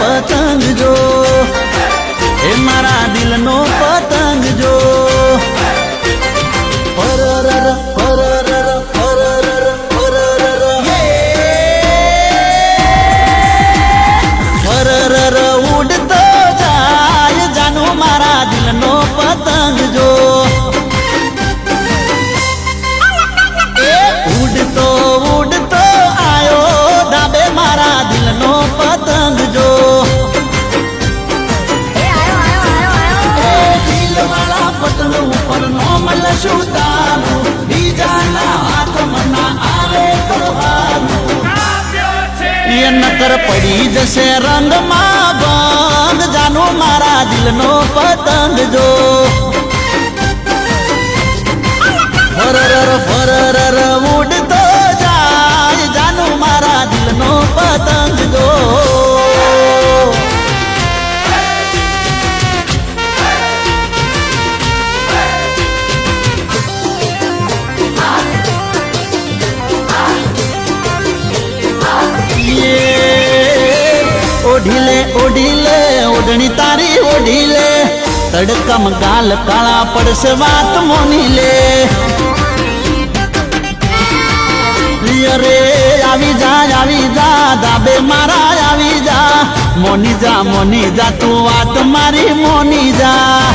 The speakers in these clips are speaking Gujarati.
પતંગ જો એ મારા સુતાનું બીજાના હાથમાં ના આવે તો એ નકર પડી જશે રંગમાં બંધ જાનું મારા દિલનો પતંગ જો ઓઢીલે ઓઢણી તારી ઓઢીલે. તડકમ ગાલ કાળા પડશે વાત મોની લે અરે, આવી જા આવી જા, દાબે મારા, આવી જા. મોની જા મોની જા, તું વાત મારી મોની જા.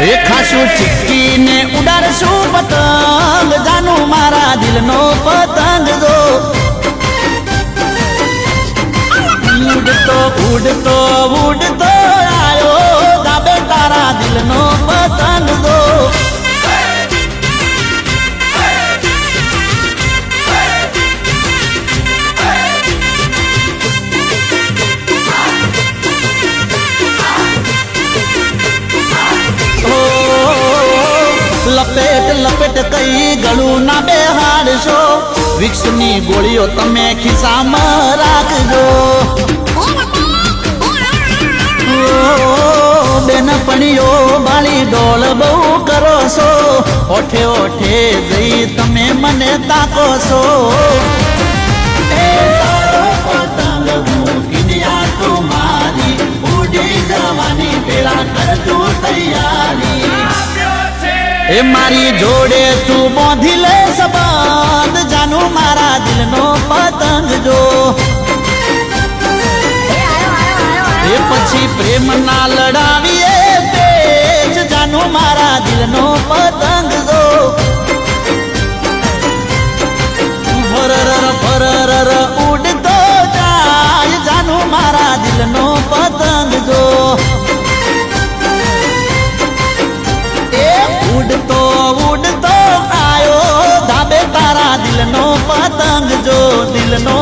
ખાસું ચીકીને ઉડાડશું પતંગ? જાનું મારા દિલનો પતંગ જો. ઉડતો ઉડતો ઉડતો આવ્યો દાબે તારા દિલનો લપેટ લપેટ કઈ ગળું ના બેહાડશો વિક્ષની ગોળીઓ તમે ખિસ્સામાં રાખજો ઓ, બેનપણીઓ બાળી ડોળ બહુ કરો છો ઓઠે ઓઠે જઈ તમે મને તાકો છો એ તારો પતંગ મૂકીને આ તો મારી ઉડી જવાની પેલા કરજો તૈયારી એ મારી જોડે તું બોંધી લે સબંધ જાનું મારા દિલનો પતંગ જો. એ પછી પ્રેમ ના લડાવીએ જાનું મારા દિલનો પતંગ જો. bailando.